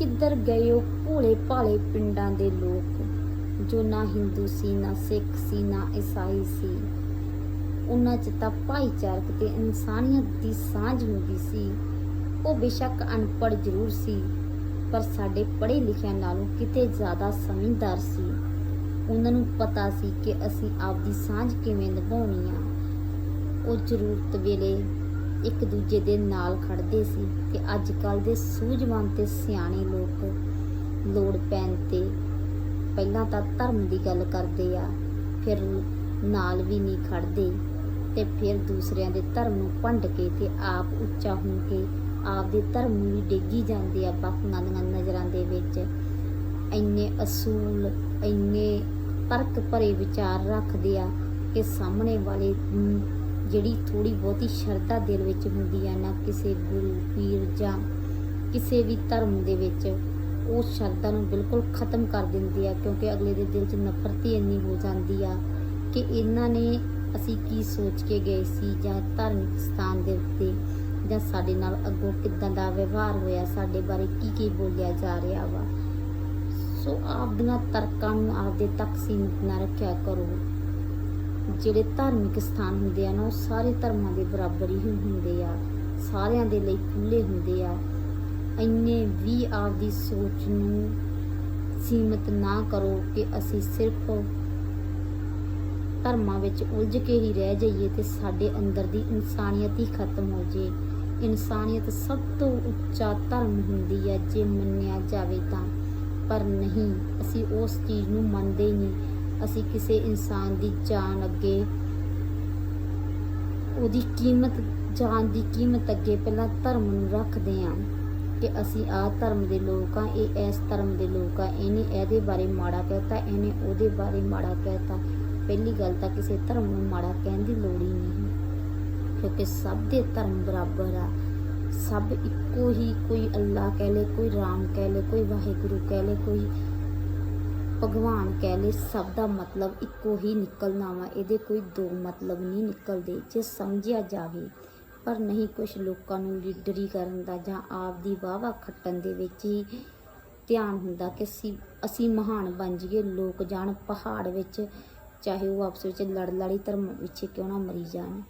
ਕਿੱਧਰ ਗਏ ਉਹ ਭੋਲੇ ਭਾਲੇ ਪਿੰਡਾਂ ਦੇ ਲੋਕ, ਜੋ ਨਾ ਹਿੰਦੂ ਸੀ, ਨਾ ਸਿੱਖ ਸੀ, ਨਾ ਈਸਾਈ ਸੀ। ਉਹਨਾਂ 'ਚ ਤਾਂ ਭਾਈਚਾਰਕ ਤੇ ਇਨਸਾਨੀਅਤ ਦੀ ਸਾਂਝ ਹੁੰਦੀ ਸੀ। ਉਹ ਬੇਸ਼ੱਕ ਅਨਪੜ੍ਹ ਜ਼ਰੂਰ ਸੀ, ਪਰ ਸਾਡੇ ਪੜ੍ਹੇ ਲਿਖਿਆਂ ਨਾਲੋਂ ਕਿਤੇ ਜ਼ਿਆਦਾ ਸਮਝਦਾਰ ਸੀ। ਉਹਨਾਂ ਨੂੰ ਪਤਾ ਸੀ ਕਿ ਅਸੀਂ ਆਪਦੀ ਸਾਂਝ ਕਿਵੇਂ ਨਿਭਾਉਣੀ ਆ। ਉਹ ਜ਼ਰੂਰਤ ਵੇਲੇ ਇੱਕ ਦੂਜੇ ਦੇ ਨਾਲ ਖੜਦੇ ਸੀ ਤੇ ਅੱਜ ਕੱਲ ਦੇ ਸੂਝਵਾਨ ਤੇ ਸਿਆਣੇ ਲੋਕ ਲੋੜ ਪੈਣ ਤੇ ਪਹਿਲਾਂ ਤਾਂ ਧਰਮ ਦੀ ਗੱਲ ਕਰਦੇ ਆ, ਫਿਰ ਨਾਲ ਵੀ ਨਹੀਂ ਖੜਦੇ ਤੇ ਫਿਰ ਦੂਸਰਿਆਂ ਦੇ ਧਰਮ ਨੂੰ ਭੰਡ ਕੇ ਤੇ ਆਪ ਉੱਚਾ ਹੋ ਕੇ ਆਪਦੇ ਧਰਮ ਨੂੰ ਵੀ ਡੇਗੀ ਜਾਂਦੇ ਆ ਬਾਕੀਆਂ ਦੀਆਂ ਨਜ਼ਰਾਂ ਦੇ ਵਿੱਚ। ਇੰਨੇ ਅਸੂਲ, ਇੰਨੇ ਤਰਕ ਭਰੇ ਵਿਚਾਰ ਰੱਖਦੇ ਆ ਕਿ ਸਾਹਮਣੇ ਵਾਲੇ ਜਿਹੜੀ ਥੋੜੀ ਬਹੁਤੀ ਸ਼ਰਧਾ ਦਿਲ ਵਿੱਚ ਹੁੰਦੀ ਆ ਨਾ ਕਿਸੇ ਗੁਰੂ, ਪੀਰ ਜਾਂ ਕਿਸੇ ਵੀ ਧਰਮ ਦੇ ਵਿੱਚ, ਉਹ ਸ਼ਰਧਾ ਨੂੰ ਬਿਲਕੁਲ ਖਤਮ ਕਰ ਦਿੰਦੇ ਆ, ਕਿਉਂਕਿ ਅਗਲੇ ਦੇ ਦਿਲ 'ਚ ਨਫ਼ਰਤੀ ਇੰਨੀ ਹੋ ਜਾਂਦੀ ਆ ਕਿ ਇਹਨਾਂ ਨੇ ਅਸੀਂ ਕੀ ਸੋਚ ਕੇ ਗਏ ਸੀ ਜਾਂ ਧਾਰਮਿਕ ਸਥਾਨ ਦੇ ਉੱਤੇ ਜਾਂ ਸਾਡੇ ਨਾਲ ਅੱਗੋਂ ਕਿੱਦਾਂ ਦਾ ਵਿਵਹਾਰ ਹੋਇਆ, ਸਾਡੇ ਬਾਰੇ ਕੀ ਕੀ ਬੋਲਿਆ ਜਾ ਰਿਹਾ ਵਾ। ਸੋ ਆਪਦੀਆਂ ਤਰਕਾਂ ਨੂੰ ਆਪਦੇ ਤੱਕ ਸੀਮਿਤ ਨਾ ਰੱਖਿਆ ਕਰੋ। ਜਿਹੜੇ ਧਾਰਮਿਕ ਸਥਾਨ ਹੁੰਦੇ ਆ ਨਾ, ਉਹ ਸਾਰੇ ਧਰਮਾਂ ਦੇ ਬਰਾਬਰ ਹੀ ਹੁੰਦੇ ਆ। ਸਾਰਿਆਂ ਦੇ ਲਈ ਖੁੱਲੇ ਹੁੰਦੇ ਆ। ਇੰਨੇ ਵੀ ਆਪਦੀ ਸੋਚ ਨੂੰ ਸੀਮਿਤ ਨਾ ਕਰੋ ਕਿ ਅਸੀਂ ਸਿਰਫ ਧਰਮਾਂ ਵਿੱਚ ਉਲਝ ਕੇ ਹੀ ਰਹਿ ਜਾਈਏ ਤੇ ਸਾਡੇ ਅੰਦਰ ਦੀ ਇਨਸਾਨੀਅਤ ਹੀ ਖਤਮ ਹੋ ਜੇ। ਇਨਸਾਨੀਅਤ ਸਭ ਤੋਂ ਉੱਚਾ ਧਰਮ ਹੁੰਦੀ ਹੈ ਜੇ ਮੰਨਿਆ ਜਾਵੇ ਤਾਂ। ਪਰ ਨਹੀਂ, ਅਸੀਂ ਉਸ ਚੀਜ਼ ਨੂੰ ਮੰਨਦੇ ਹੀ ਨਹੀਂ। ਅਸੀਂ ਕਿਸੇ ਇਨਸਾਨ ਦੀ ਜਾਨ ਅੱਗੇ, ਉਹਦੀ ਕੀਮਤ, ਜਾਨ ਦੀ ਕੀਮਤ ਅੱਗੇ ਪਹਿਲਾਂ ਧਰਮ ਨੂੰ ਰੱਖਦੇ ਹਾਂ ਕਿ ਅਸੀਂ ਆਹ ਧਰਮ ਦੇ ਲੋਕ ਆ ਇਹ ਇਸ ਧਰਮ ਦੇ ਲੋਕ ਆ ਇਹਨੇ ਇਹਦੇ ਬਾਰੇ ਮਾੜਾ ਕਹਿਤਾ, ਇਹਨੇ ਉਹਦੇ ਬਾਰੇ ਮਾੜਾ ਕਹਿਤਾ। ਪਹਿਲੀ ਗੱਲ ਤਾਂ ਕਿਸੇ ਧਰਮ ਨੂੰ ਮਾੜਾ ਕਹਿਣ ਦੀ ਲੋੜ ਹੀ ਨਹੀਂ। ਕਿਉਂਕਿ ਸਭ ਦੇ ਧਰਮ ਬਰਾਬਰ ਆ। ਸਭ ਇੱਕੋ ਹੀ ਕੋਈ ਅੱਲਾ ਕਹਿ ਲੇ, ਕੋਈ ਰਾਮ ਕਹਿ ਲੇ, ਕੋਈ ਵਾਹਿਗੁਰੂ ਕਹਿ ਲੇ, ਕੋਈ ਭਗਵਾਨ ਕਹਿ ਲਈ ਸਭ ਦਾ ਮਤਲਬ ਇੱਕੋ ਹੀ ਨਿਕਲਣਾ ਵਾ, ਇਹਦੇ ਕੋਈ ਦੋ ਮਤਲਬ ਨਹੀਂ ਨਿਕਲਦੇ, ਜੇ ਸਮਝਿਆ ਜਾਵੇ। ਪਰ ਨਹੀਂ ਕੁਝ ਲੋਕਾਂ ਨੂੰ ਲੀਡਰੀ ਕਰਨ ਦਾ ਜਾਂ ਆਪ ਦੀ ਵਾਵਾ ਖੱਟਣ ਦੇ ਵਿੱਚ ਹੀ ਧਿਆਨ ਹੁੰਦਾ ਕਿ ਅਸੀਂ ਅਸੀਂ ਮਹਾਨ ਬਣ ਜਾਈਏ, ਲੋਕ ਜਾਣ ਪਹਾੜ ਵਿੱਚ, ਚਾਹੇ ਉਹ ਆਪਸ ਵਿੱਚ ਲੜ ਲੜੀ ਧਰਮ ਵਿੱਚ ਕਿਉਂ ਨਾ ਮਰੀ ਜਾਣ।